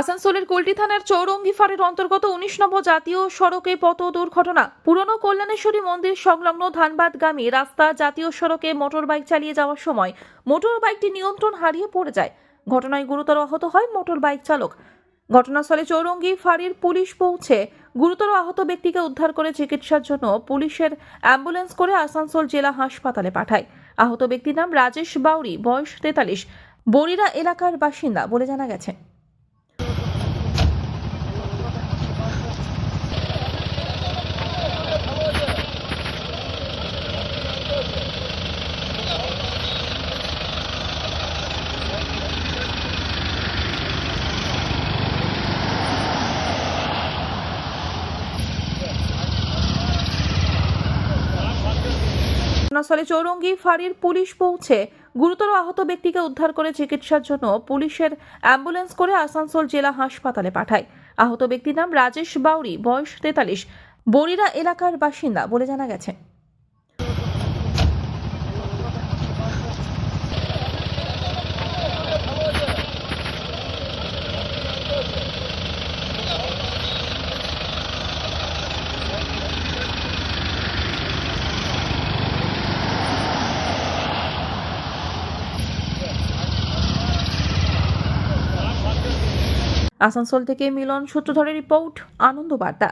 আসানসোলের কুলটি থানার চৌরঙ্গি ফাঁড়ির অন্তর্গত উনিশ নম্বর জাতীয় সড়কে পথ দুর্ঘটনা। পুরনো কল্যাণেশ্বরী মন্দির সংলগ্ন ধানবাদগামী রাস্তা জাতীয় সড়কে মোটর বাইক চালিয়ে যাওয়ার সময় মোটর বাইকটি নিয়ন্ত্রণ হারিয়ে পড়ে যায়। ঘটনায় গুরুতর আহত হয় মোটর বাইক চালক। ঘটনাস্থলে চৌরঙ্গি ফাঁড়ির পুলিশ পৌঁছে গুরুতর আহত ব্যক্তিকে উদ্ধার করে চিকিৎসার জন্য পুলিশের অ্যাম্বুলেন্স করে আসানসোল জেলা হাসপাতালে পাঠায়। আহত ব্যক্তির নাম রাজেশ বাউরি, বয়স তেতাল্লিশ। বরিরা এলাকার বাসিন্দা বলে জানা গেছে। ঘটনাস্থলে চৌরঙ্গি ফাঁড়ির পুলিশ পৌঁছে গুরুতর আহত ব্যক্তিকে উদ্ধার করে চিকিৎসার জন্য পুলিশের অ্যাম্বুলেন্স করে আসানসোল জেলা হাসপাতালে পাঠায়। আহত ব্যক্তির নাম রাজেশ বাউরি, বয়স তেতাল্লিশ। বরিরা এলাকার বাসিন্দা বলে জানা গেছে। আসানসোল থেকে মিলন সূত্রধরের রিপোর্ট আনন্দ বার্তা।